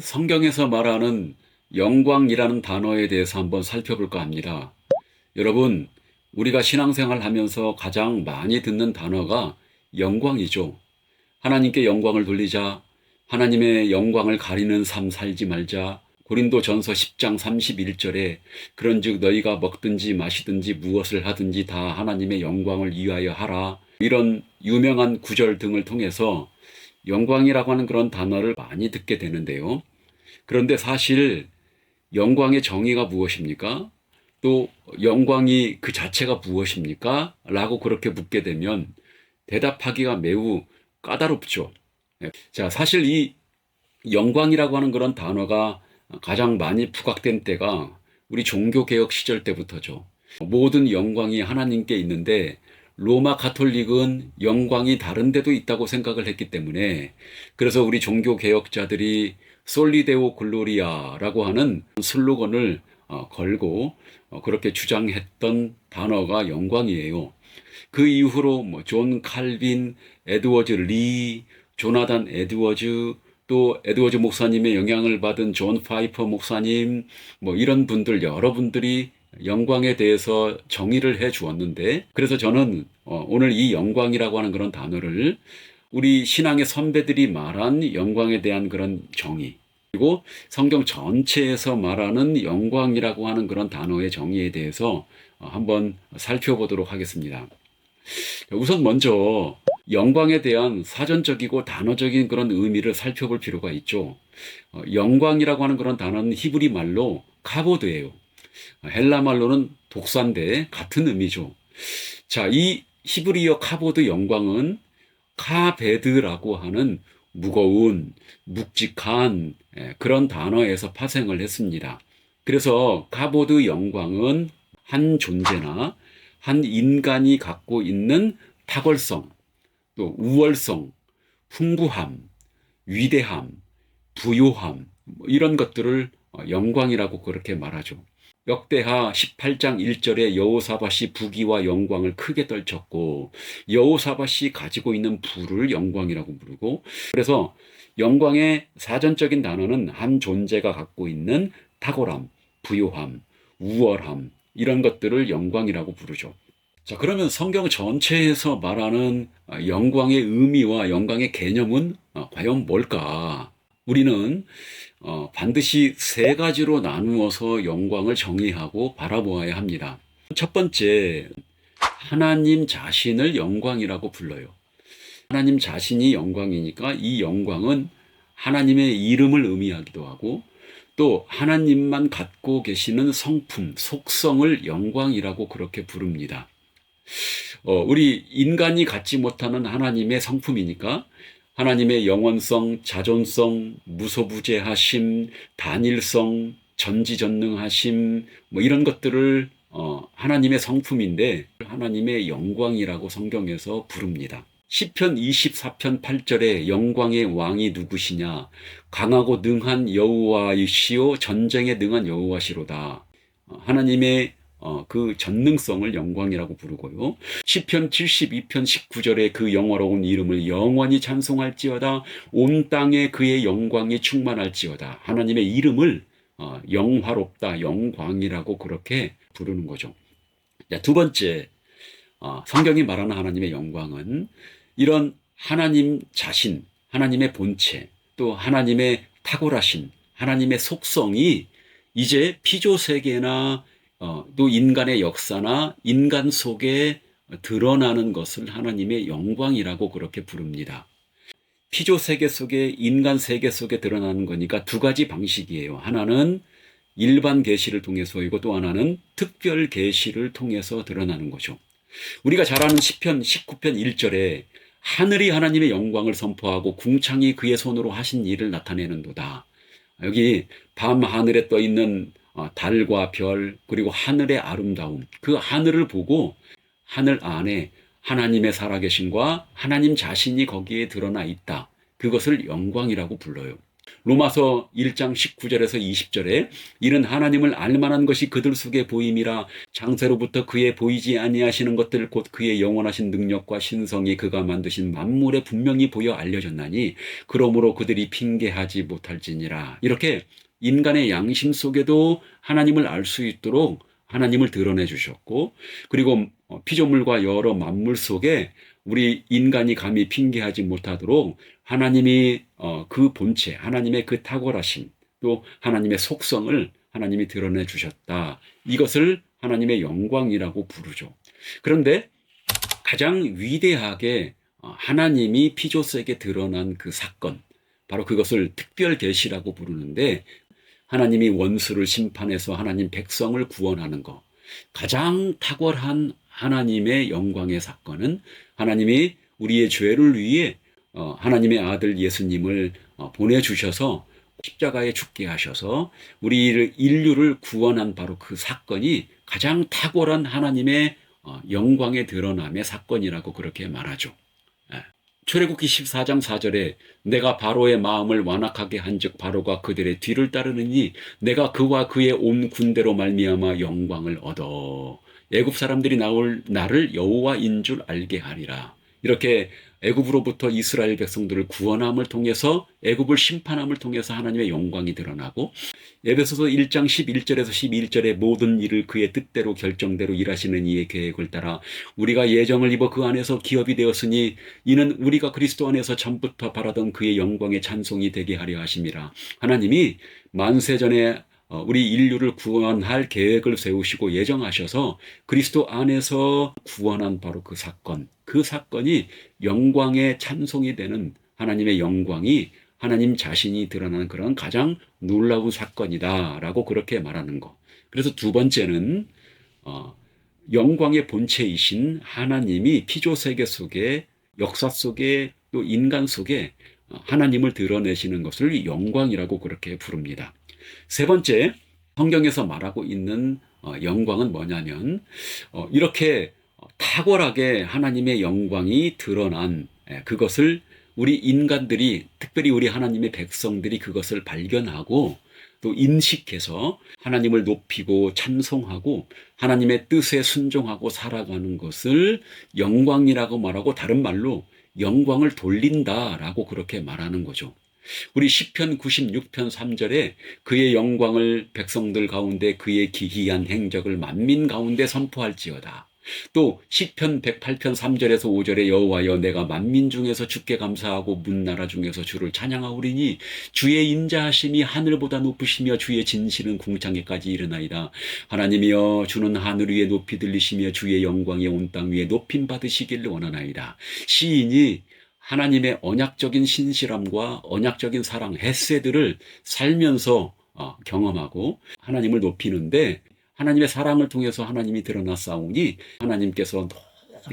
성경에서 말하는 영광이라는 단어에 대해서 한번 살펴볼까 합니다. 여러분, 우리가 신앙생활 하면서 가장 많이 듣는 단어가 영광이죠. 하나님께 영광을 돌리자, 하나님의 영광을 가리는 삶 살지 말자, 고린도 전서 10장 31절에 그런 즉 너희가 먹든지 마시든지 무엇을 하든지 다 하나님의 영광을 위하여 하라. 이런 유명한 구절 등을 통해서 영광이라고 하는 그런 단어를 많이 듣게 되는데요. 그런데 사실 영광의 정의가 무엇입니까? 또 영광이 그 자체가 무엇입니까? 라고 그렇게 묻게 되면 대답하기가 매우 까다롭죠. 예. 자, 사실 이 영광이라고 하는 그런 단어가 가장 많이 부각된 때가 우리 종교개혁 시절 때부터죠. 모든 영광이 하나님께 있는데 로마 가톨릭은 영광이 다른 데도 있다고 생각을 했기 때문에 그래서 우리 종교 개혁자들이 솔리데오 글로리아라고 하는 슬로건을 어, 걸고 어, 그렇게 주장했던 단어가 영광이에요. 그 이후로 뭐 존 칼빈, 에드워즈 리, 조나단 에드워즈 또 에드워즈 목사님의 영향을 받은 존 파이퍼 목사님 뭐 이런 분들 여러분들이 영광에 대해서 정의를 해 주었는데 그래서 저는 어, 오늘 이 영광이라고 하는 그런 단어를 우리 신앙의 선배들이 말한 영광에 대한 그런 정의 그리고 성경 전체에서 말하는 영광이라고 하는 그런 단어의 정의에 대해서 어, 한번 살펴보도록 하겠습니다. 우선 먼저 영광에 대한 사전적이고 단어적인 그런 의미를 살펴볼 필요가 있죠. 어, 영광이라고 하는 그런 단어는 히브리 말로 카보드예요. 헬라 말로는 독산데 같은 의미죠. 자, 이 히브리어 카보드 영광은 카베드라고 하는 무거운, 묵직한 예, 그런 단어에서 파생을 했습니다. 그래서 카보드 영광은 한 존재나 한 인간이 갖고 있는 탁월성, 또 우월성, 풍부함, 위대함, 부요함, 뭐 이런 것들을 영광이라고 그렇게 말하죠. 역대하 18장 1절에 여호사밧이 부귀와 영광을 크게 떨쳤고 여호사밧이 가지고 있는 부를 영광이라고 부르고 그래서 영광의 사전적인 단어는 한 존재가 갖고 있는 탁월함, 부요함, 우월함 이런 것들을 영광이라고 부르죠. 자, 그러면 성경 전체에서 말하는 영광의 의미와 영광의 개념은 과연 뭘까? 우리는 어, 반드시 세 가지로 나누어서 영광을 정의하고 바라보아야 합니다. 첫 번째, 하나님 자신을 영광이라고 불러요. 하나님 자신이 영광이니까 이 영광은 하나님의 이름을 의미하기도 하고 또 하나님만 갖고 계시는 성품, 속성을 영광이라고 그렇게 부릅니다. 어, 우리 인간이 갖지 못하는 하나님의 성품이니까 하나님의 영원성, 자존성, 무소부재하심, 단일성, 전지전능하심, 뭐 이런 것들을 어, 하나님의 성품인데 하나님의 영광이라고 성경에서 부릅니다. 시편 24편 8절에 영광의 왕이 누구시냐? 강하고 능한 여호와이시오 전쟁에 능한 여호와시로다. 어, 하나님의 어, 그 전능성을 영광이라고 부르고요. 시편 72편 19절에 그 영화로운 이름을 영원히 찬송할지어다 온 땅에 그의 영광이 충만할지어다. 하나님의 이름을 어, 영화롭다, 영광이라고 그렇게 부르는 거죠. 자, 두 번째, 어, 성경이 말하는 하나님의 영광은 이런 하나님 자신, 하나님의 본체, 또 하나님의 탁월하신 하나님의 속성이 이제 피조 세계나 어, 또 인간의 역사나 인간 속에 드러나는 것을 하나님의 영광이라고 그렇게 부릅니다. 피조 세계 속에 인간 세계 속에 드러나는 거니까 두 가지 방식이에요. 하나는 일반 계시를 통해서이고 또 하나는 특별 계시를 통해서 드러나는 거죠. 우리가 잘 아는 시편 19편 1절에 하늘이 하나님의 영광을 선포하고 궁창이 그의 손으로 하신 일을 나타내는도다. 여기 밤 하늘에 떠 있는 어, 달과 별 그리고 하늘의 아름다움 그 하늘을 보고 하늘 안에 하나님의 살아계심과 하나님 자신이 거기에 드러나 있다. 그것을 영광이라고 불러요. 로마서 1장 19절에서 20절에 이는 하나님을 알만한 것이 그들 속에 보임이라 장세로부터 그의 보이지 아니하시는 것들 곧 그의 영원하신 능력과 신성이 그가 만드신 만물에 분명히 보여 알려졌나니 그러므로 그들이 핑계하지 못할지니라 이렇게 인간의 양심 속에도 하나님을 알 수 있도록 하나님을 드러내 주셨고 그리고 어, 피조물과 여러 만물 속에 우리 인간이 감히 핑계하지 못하도록 하나님이 어, 그 본체, 하나님의 그 탁월하심, 또 하나님의 속성을 하나님이 드러내 주셨다. 이것을 하나님의 영광이라고 부르죠. 그런데 가장 위대하게 어, 하나님이 피조세에게 드러난 그 사건, 바로 그것을 특별 계시라고 부르는데 하나님이 원수를 심판해서 하나님 백성을 구원하는 것. 가장 탁월한 하나님의 영광의 사건은 하나님이 우리의 죄를 위해 어, 하나님의 아들 예수님을 어, 보내주셔서 십자가에 죽게 하셔서 우리 인류를 구원한 바로 그 사건이 가장 탁월한 하나님의 어, 영광의 드러남의 사건이라고 그렇게 말하죠. 예. 출애굽기 14장 4절에 내가 바로의 마음을 완악하게 한즉 바로가 그들의 뒤를 따르느니 내가 그와 그의 온 군대로 말미암아 영광을 얻어 애굽 사람들이 나올 나를 여호와인 줄 알게 하리라. 이렇게 애굽으로부터 이스라엘 백성들을 구원함을 통해서 애굽을 심판함을 통해서 하나님의 영광이 드러나고 에베소서 1장 11절에서 12절의 모든 일을 그의 뜻대로 결정대로 일하시는 이의 계획을 따라 우리가 예정을 입어 그 안에서 기업이 되었으니 이는 우리가 그리스도 안에서 전부터 바라던 그의 영광의 찬송이 되게 하려 하심이라. 하나님이 만세 전에 어, 우리 인류를 구원할 계획을 세우시고 예정하셔서 그리스도 안에서 구원한 바로 그 사건, 그 사건이 영광의 찬송이 되는 하나님의 영광이 하나님 자신이 드러나는 그런 가장 놀라운 사건이다라고 그렇게 말하는 거. 그래서 두 번째는 어, 영광의 본체이신 하나님이 피조 세계 속에 역사 속에 또 인간 속에 하나님을 드러내시는 것을 영광이라고 그렇게 부릅니다. 세 번째, 성경에서 말하고 있는 어, 영광은 뭐냐면 어, 이렇게 탁월하게 하나님의 영광이 드러난 예, 그것을 우리 인간들이 특별히 우리 하나님의 백성들이 그것을 발견하고 또 인식해서 하나님을 높이고 찬송하고 하나님의 뜻에 순종하고 살아가는 것을 영광이라고 말하고 다른 말로 영광을 돌린다라고 그렇게 말하는 거죠. 우리 시편 96편 3절에 그의 영광을 백성들 가운데 그의 기이한 행적을 만민 가운데 선포할지어다. 또 시편 108편 3절에서 5절에 여호와여 내가 만민 중에서 주께 감사하고 문나라 중에서 주를 찬양하오리니 주의 인자하심이 하늘보다 높으시며 주의 진실은 궁창에까지 이르나이다. 하나님이여 주는 하늘 위에 높이 들리시며 주의 영광이 온 땅 위에 높임 받으시길 원하나이다. 시인이 하나님의 언약적인 신실함과 언약적인 사랑, 헤세들을 살면서 어, 경험하고 하나님을 높이는데 하나님의 사랑을 통해서 하나님이 드러났사오니 하나님께서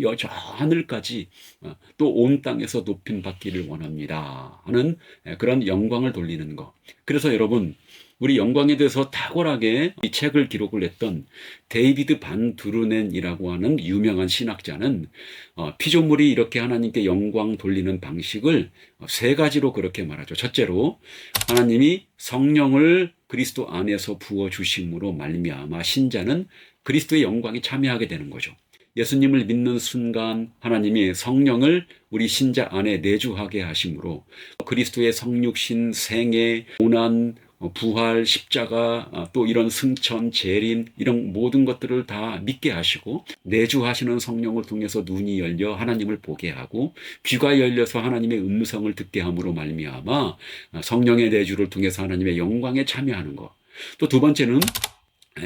여저 하늘까지 어, 또온 땅에서 높임 받기를 원합니다 하는 그런 영광을 돌리는 것. 그래서 여러분 우리 영광에 대해서 탁월하게 이 책을 기록을 했던 데이비드 반 두르넨이라고 하는 유명한 신학자는 어, 피조물이 이렇게 하나님께 영광 돌리는 방식을 세 가지로 그렇게 말하죠. 첫째로 하나님이 성령을 그리스도 안에서 부어 주심으로 말미암아 신자는 그리스도의 영광에 참여하게 되는 거죠. 예수님을 믿는 순간 하나님이 성령을 우리 신자 안에 내주하게 하심으로 그리스도의 성육신, 생애, 고난, 어, 부활, 십자가, 어, 또 이런 승천, 재림, 이런 모든 것들을 다 믿게 하시고, 내주하시는 성령을 통해서 눈이 열려 하나님을 보게 하고, 귀가 열려서 하나님의 음성을 듣게 함으로 말미암아 어, 성령의 내주를 통해서 하나님의 영광에 참여하는 것. 또 두 번째는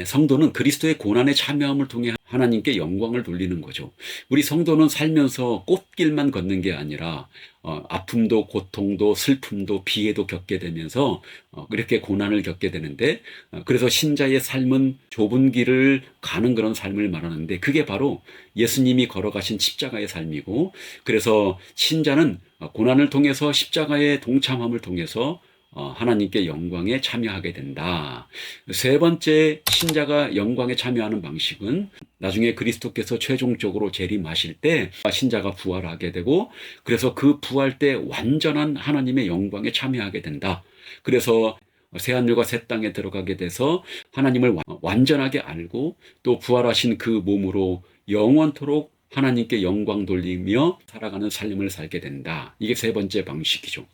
성도는 그리스도의 고난에 참여함을 통해 하나님께 영광을 돌리는 거죠. 우리 성도는 살면서 꽃길만 걷는 게 아니라 어, 아픔도 고통도 슬픔도 비애도 겪게 되면서 어, 그렇게 고난을 겪게 되는데 어, 그래서 신자의 삶은 좁은 길을 가는 그런 삶을 말하는데 그게 바로 예수님이 걸어가신 십자가의 삶이고 그래서 신자는 어, 고난을 통해서 십자가의 동참함을 통해서 어, 하나님께 영광에 참여하게 된다. 세 번째 신자가 영광에 참여하는 방식은 나중에 그리스도께서 최종적으로 재림하실 때 신자가 부활하게 되고 그래서 그 부활 때 완전한 하나님의 영광에 참여하게 된다. 그래서 새하늘과 새 땅에 들어가게 돼서 하나님을 와- 완전하게 알고 또 부활하신 그 몸으로 영원토록 하나님께 영광 돌리며 살아가는 삶을 살게 된다. 이게 세 번째 방식이죠.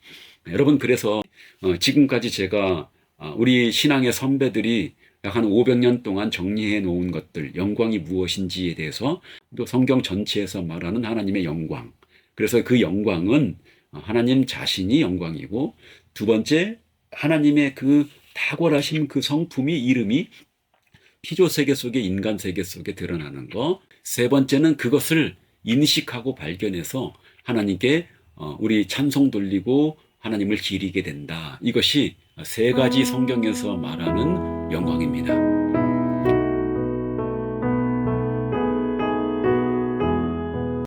여러분 그래서 어, 지금까지 제가 아, 우리 신앙의 선배들이 약 한 500년 동안 정리해 놓은 것들, 영광이 무엇인지에 대해서 또 성경 전체에서 말하는 하나님의 영광. 그래서 그 영광은 어, 하나님 자신이 영광이고 두 번째 하나님의 그 탁월하신 그 성품이 이름이 피조 세계 속에 인간 세계 속에 드러나는 거. 세 번째는 그것을 인식하고 발견해서 하나님께 어, 우리 찬송 돌리고 하나님을 기리게 된다. 이것이 세 가지 성경에서 말하는 영광입니다.